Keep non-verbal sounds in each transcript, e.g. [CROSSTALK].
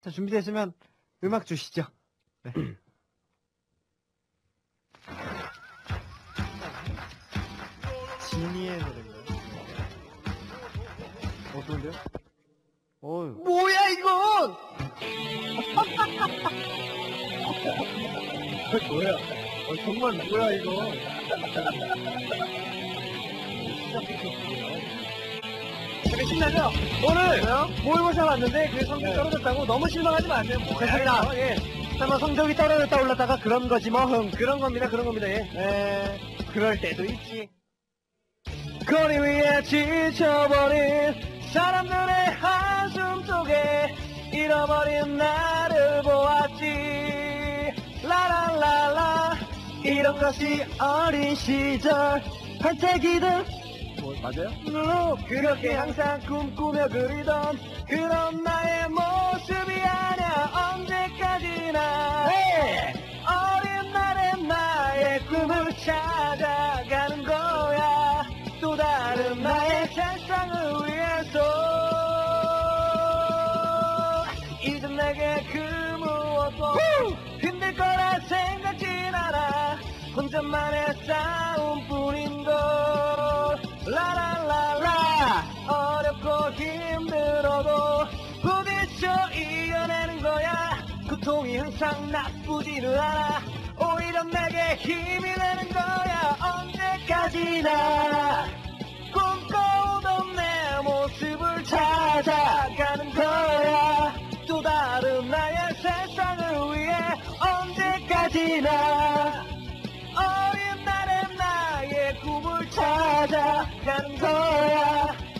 자, 준비되시면 음악 주시죠. 네. 지니의 노래인가요? 어떤데요? 어유. 뭐야 이건? [LAUGHS] 뭐야? 어, 정말 뭐야 이거? [LAUGHS] 되게 신나죠? 오늘 모의고사 왔는데 그 성적 떨어졌다고 너무 실망하지 마세요. 죄송합니다. 예. 설마 성적이 떨어졌다 올랐다가 그런 거지 뭐 흥. 그런 겁니다. 그런 겁니다. 예. 에, 그럴 때도 있지. 거리 위에 지쳐버린 사람들의 한숨 속에 잃어버린 나를 보았지. 라라라라 이런 것이 어린 시절 반짝이던 뭐, 맞아요? 눈으로 그렇게 항상 꿈꾸며 그리던 그런 나의 모습이 아냐 언제까지나 어린 날의 나의 꿈을 찾아가는 거야. 또 다른 나의 세상을 위해서 이젠 내게 그 무엇도 힘들 거라 생각진 않아. 혼자만의 싸 힘들어도 부딪혀 이겨내는 거야. 고통이 항상 나쁘지는 않아. 오히려 내게 힘이 되는 거야. 언제까지나 꿈꿔오던 내 모습을 찾아가는 거야. 또 다른 나의 세상을 위해 언제까지나 어린 날의 나의 꿈을 찾아가는 거야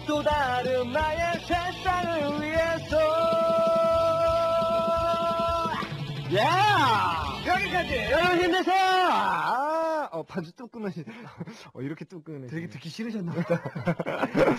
또 다른 나의 세상을 위해서 야! 여기까지 여러분 힘내세요! 아, 어, 반주 뚝 끊으시, [LAUGHS] 어, 이렇게 뚝 끊으시. 되게 듣기 싫으셨나 보다 [LAUGHS]